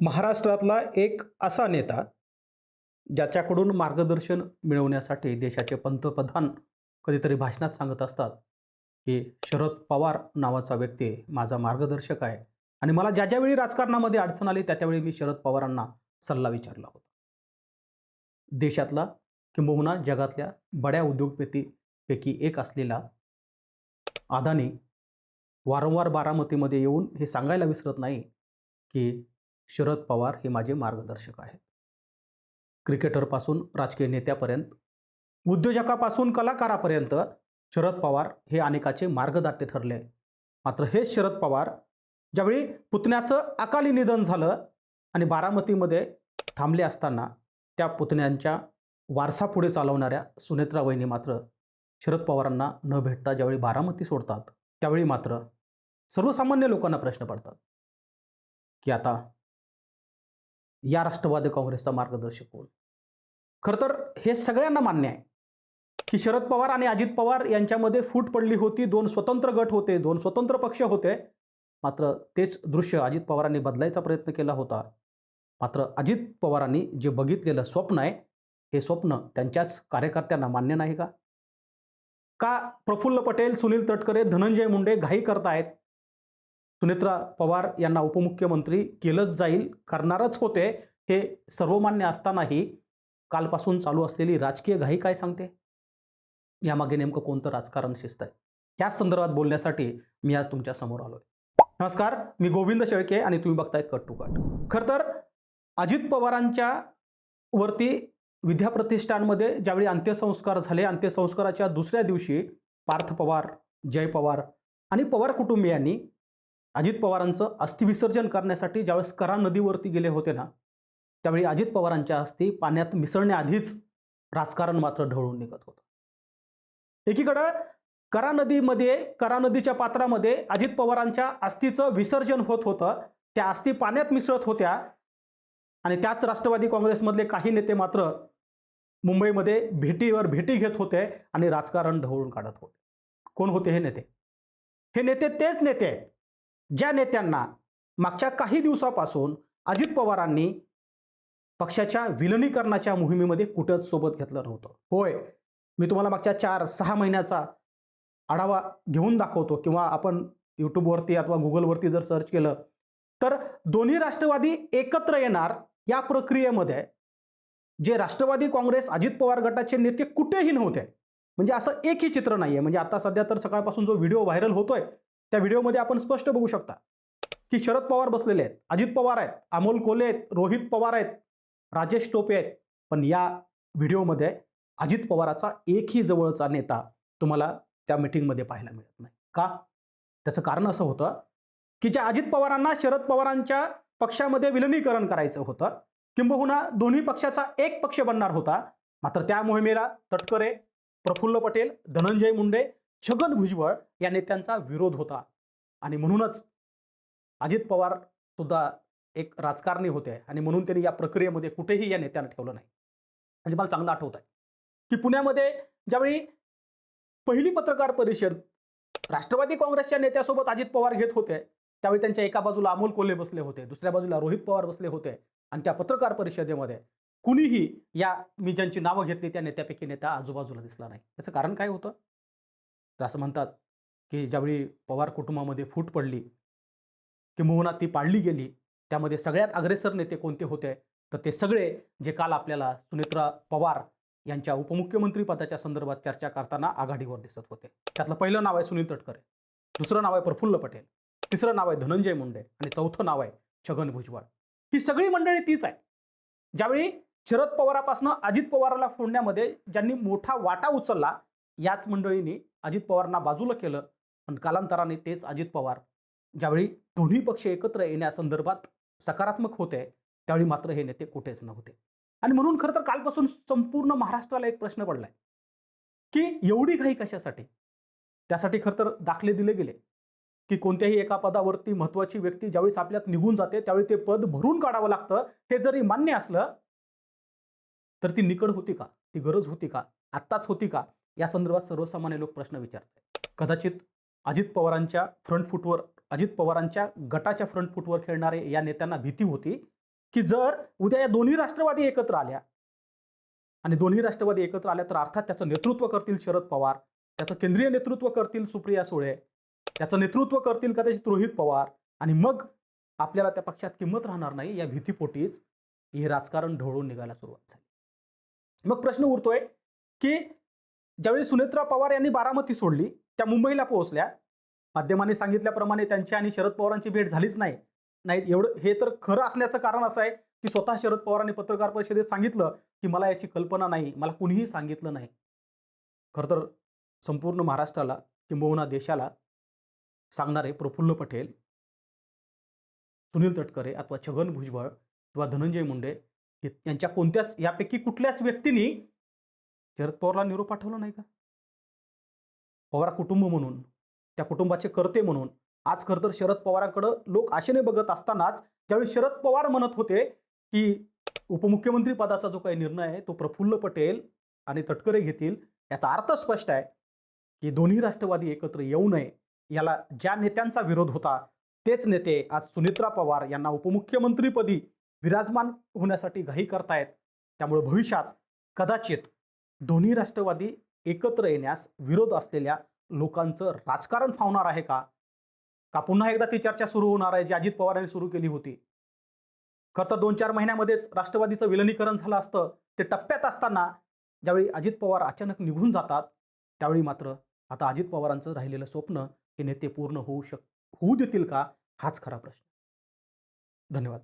महाराष्ट्रातला एक असा नेता ज्याच्याकडून मार्गदर्शन मिळवण्यासाठी देशाचे पंतप्रधान कधीतरी भाषणात सांगत असतात की शरद पवार नावाचा व्यक्ती माझा मार्गदर्शक आहे. आणि मला ज्या ज्यावेळी राजकारणामध्ये अडचण आली त्या त्यावेळी मी शरद पवारांना सल्ला विचारला होता. देशातला किंबहुना जगातल्या बड्या उद्योगपतीपैकी एक असलेला अदानी वारंवार बारामतीमध्ये येऊन हे सांगायला विसरत नाही की शरद पवार हे माझे मार्गदर्शक आहेत. क्रिकेटरपासून राजकीय नेत्यापर्यंत उद्योजकापासून कलाकारापर्यंत शरद पवार हे अनेकाचे मार्गदाते ठरले. मात्र हेच शरद पवार ज्यावेळी पुतण्याचं अकाली निधन झालं आणि बारामतीमध्ये थांबले असताना त्या पुतण्यांच्या वारसा पुढे चालवणाऱ्या सुनेत्रा वहिनी मात्र शरद पवारांना न भेटता ज्यावेळी बारामती सोडतात त्यावेळी मात्र सर्वसामान्य लोकांना प्रश्न पडतात. की आता या राष्ट्रवादी काँग्रेसचा मार्गदर्शक कोण? खरं तर हे सगळ्यांना मान्य आहे की शरद पवार आणि अजित पवार यांच्यामध्ये फूट पडली होती दोन स्वतंत्र गट होते दोन स्वतंत्र पक्ष होते. मात्र तेच दृश्य अजित पवारांनी बदलायचा प्रयत्न केला होता. मात्र अजित पवारांनी जे बघितलेलं स्वप्न आहे हे स्वप्न त्यांच्याच कार्यकर्त्यांना मान्य नाही का? का प्रफुल्ल पटेल सुनील तटकरे धनंजय मुंडे घाई करतायत? सुनेत्रा पवार यांना उपमुख्यमंत्री केलंच जाईल करणारच होते हे सर्वमान्य असतानाही कालपासून चालू असलेली राजकीय घाई काय सांगते? यामागे नेमकं कोणतं राजकारण शिस्त आहे? ह्याच संदर्भात बोलण्यासाठी मी आज तुमच्यासमोर आलोय. नमस्कार मी गोविंद शेळके आणि तुम्ही बघताय कट टू कट. खरं तर अजित पवारांच्या वरती विद्याप्रतिष्ठानमध्ये ज्यावेळी अंत्यसंस्कार झाले अंत्यसंस्काराच्या दुसऱ्या दिवशी पार्थ पवार जय पवार आणि पवार कुटुंबियांनी अजित पवारांचं अस्थिविसर्जन करण्यासाठी ज्यावेळेस करा नदीवरती गेले होते ना त्यावेळी अजित पवारांच्या अस्थी पाण्यात मिसळण्याआधीच राजकारण मात्र ढवळून निघत होतं. एकीकडं करा नदीमध्ये करा नदीच्या पात्रामध्ये अजित पवारांच्या अस्थीचं विसर्जन होत होतं त्या अस्थी पाण्यात मिसळत होत्या आणि त्याच राष्ट्रवादी काँग्रेसमधले काही नेते मात्र मुंबईमध्ये भेटीवर भेटी घेत होते आणि राजकारण ढवळून काढत होते. कोण होते हे नेते? हे नेते तेच नेते आहेत. ज्या नेत्यांना मागच्या काही दिवसापासून अजित पवारांनी पक्षाच्या विलनीकरणाच्या मोहिमेमध्ये कुठंच सोबत घेतलं नव्हतं. होय मी तुम्हाला मागच्या चार सहा महिन्याचा आढावा घेऊन दाखवतो किंवा आपण यूट्यूबवरती अथवा गुगलवरती जर सर्च केलं तर दोन्ही राष्ट्रवादी एकत्र येणार या प्रक्रियेमध्ये जे राष्ट्रवादी काँग्रेस अजित पवार गटाचे नेते कुठेही नव्हते. म्हणजे असं एकही चित्र नाही आहे म्हणजे आता सध्या तर सकाळपासून जो व्हिडिओ व्हायरल होतोय त्या व्हिडिओमध्ये आपण स्पष्ट बघू शकता की शरद पवार बसलेले आहेत अजित पवार आहेत अमोल कोले आहेत रोहित पवार आहेत राजेश टोपे आहेत. पण या व्हिडिओमध्ये अजित पवाराचा एकही जवळचा नेता तुम्हाला त्या मिटिंगमध्ये पाहायला मिळत नाही. का? त्याचं कारण असं होतं की ज्या अजित पवारांना शरद पवारांच्या पक्षामध्ये विलनीकरण करायचं होतं किंबहुना दोन्ही पक्षाचा एक पक्ष बनणार होता. मात्र त्या मोहिमेला तटकरे प्रफुल्ल पटेल धनंजय मुंडे छगन भुजबळ या नेत्यांचा विरोध होता. आणि म्हणूनच अजित पवार सुद्धा एक राजकारणी होते आणि म्हणून त्यांनी या प्रक्रियेमध्ये कुठेही या नेत्यांना ठेवलं नाही. म्हणजे मला चांगलं आठवत आहे. की पुण्यामध्ये ज्यावेळी पहिली पत्रकार परिषद राष्ट्रवादी काँग्रेसच्या नेत्यासोबत अजित पवार घेत होते त्यावेळी त्यांच्या एका बाजूला अमोल कोल्हे बसले होते दुसऱ्या बाजूला रोहित पवार बसले होते आणि त्या पत्रकार परिषदेमध्ये कुणीही या मी ज्यांची नावं घेतली त्या नेत्यापैकी नेता आजूबाजूला दिसला नाही. त्याचं कारण काय होतं? तर असं म्हणतात की ज्यावेळी पवार कुटुंबामध्ये फूट पडली किंबहुना ती पाळली गेली त्यामध्ये सगळ्यात अग्रेसर नेते कोणते होते? तर ते सगळे जे काल आपल्याला सुनेत्रा पवार यांच्या उपमुख्यमंत्री पदाच्या संदर्भात चर्चा करताना आघाडीवर दिसत होते. त्यातलं पहिलं नाव आहे सुनील तटकरे दुसरं नाव आहे प्रफुल्ल पटेल तिसरं नाव आहे धनंजय मुंडे आणि चौथं नाव आहे छगन भुजबळ. ही सगळी मंडळी तीच आहे ज्यावेळी शरद पवारापासून अजित पवाराला फोडण्यामध्ये ज्यांनी मोठा वाटा उचलला याच मंडळींनी अजित पवारांना बाजूला केलं पण कालांतराने तेच अजित पवार ज्यावेळी दोन्ही पक्ष एकत्र येण्यासंदर्भात सकारात्मक होते त्यावेळी मात्र हे नेते कुठेच नव्हते. आणि म्हणून खरं तर कालपासून संपूर्ण महाराष्ट्राला एक प्रश्न पडलाय की एवढी घाई कशासाठी? त्यासाठी खरं तर दाखले दिले गेले की कोणत्याही एका पदावरती महत्वाची व्यक्ती ज्यावेळेस आपल्यात निघून जाते त्यावेळी ते पद भरून काढावं लागतं हे जरी मान्य असलं तर ती निकड होती का? ती गरज होती का? आत्ताच होती का? या संदर्भात सर्वसामान्य लोक प्रश्न विचारतात कदाचित अजित पवारांच्या फ्रंट फुटवर अजित पवारांच्या गटाच्या फ्रंट फुटवर खेळणारे या नेत्यांना भीती होती की जर उद्या या दोन्ही राष्ट्रवादी एकत्र आल्या आणि दोन्ही राष्ट्रवादी एकत्र आल्या तर अर्थात त्याचं नेतृत्व करतील शरद पवार त्याचं केंद्रीय नेतृत्व करतील सुप्रिया सुळे त्याचं नेतृत्व करतील कदाचित रोहित पवार आणि मग आपल्याला त्या पक्षात किंमत राहणार नाही या भीतीपोटीच हे राजकारण ढवळून निघायला सुरुवात झाली. मग प्रश्न उरतोय की ज्यावेळी सुनेत्रा पवार यांनी बारामती सोडली त्या मुंबईला पोहोचल्या. माध्यमांनी सांगितल्याप्रमाणे त्यांची आणि शरद पवारांची भेट झालीच नाही. नाही एवढं हे तर खरं असल्याचं कारण असं आहे की स्वतः शरद पवारांनी पत्रकार परिषदेत सांगितलं की मला याची कल्पना नाही मला कुणीही सांगितलं नाही. खरं तर संपूर्ण महाराष्ट्राला किंबहुना देशाला सांगणारे प्रफुल्ल पटेल सुनील तटकरे अथवा छगन भुजबळ किंवा धनंजय मुंडे यांच्या कोणत्याच यापैकी कुठल्याच व्यक्तींनी शरद पवारला निरोप पाठवला नाही का? पवार कुटुंब म्हणून त्या कुटुंबाचे कर्ते म्हणून. आज खरं तर शरद पवारांकडं लोक आशेने बघत असतानाच ज्यावेळी शरद पवार म्हणत होते की उपमुख्यमंत्री पदाचा जो काही निर्णय आहे तो प्रफुल्ल पटेल आणि तटकरे घेतील याचा अर्थ स्पष्ट आहे की दोन्ही राष्ट्रवादी एकत्र येऊ नये याला ज्या नेत्यांचा विरोध होता तेच नेते आज सुनित्रा पवार यांना उपमुख्यमंत्रीपदी विराजमान होण्यासाठी घाई करतायत. त्यामुळे भविष्यात कदाचित दोन्ही राष्ट्रवादी एकत्र येण्यास विरोध असलेल्या लोकांचं राजकारण फावणार आहे का? का पुन्हा एकदा ती चर्चा सुरू होणार आहे जी अजित पवारांनी सुरू केली होती? खरं तर दोन चार महिन्यामध्येच राष्ट्रवादीचं विलनीकरण झालं असतं. ते टप्प्यात असताना ज्यावेळी अजित पवार अचानक निघून जातात त्यावेळी मात्र आता अजित पवारांचं राहिलेलं स्वप्न हे नेते पूर्ण होऊ शक होऊ देतील का? हाच खरा प्रश्न. धन्यवाद.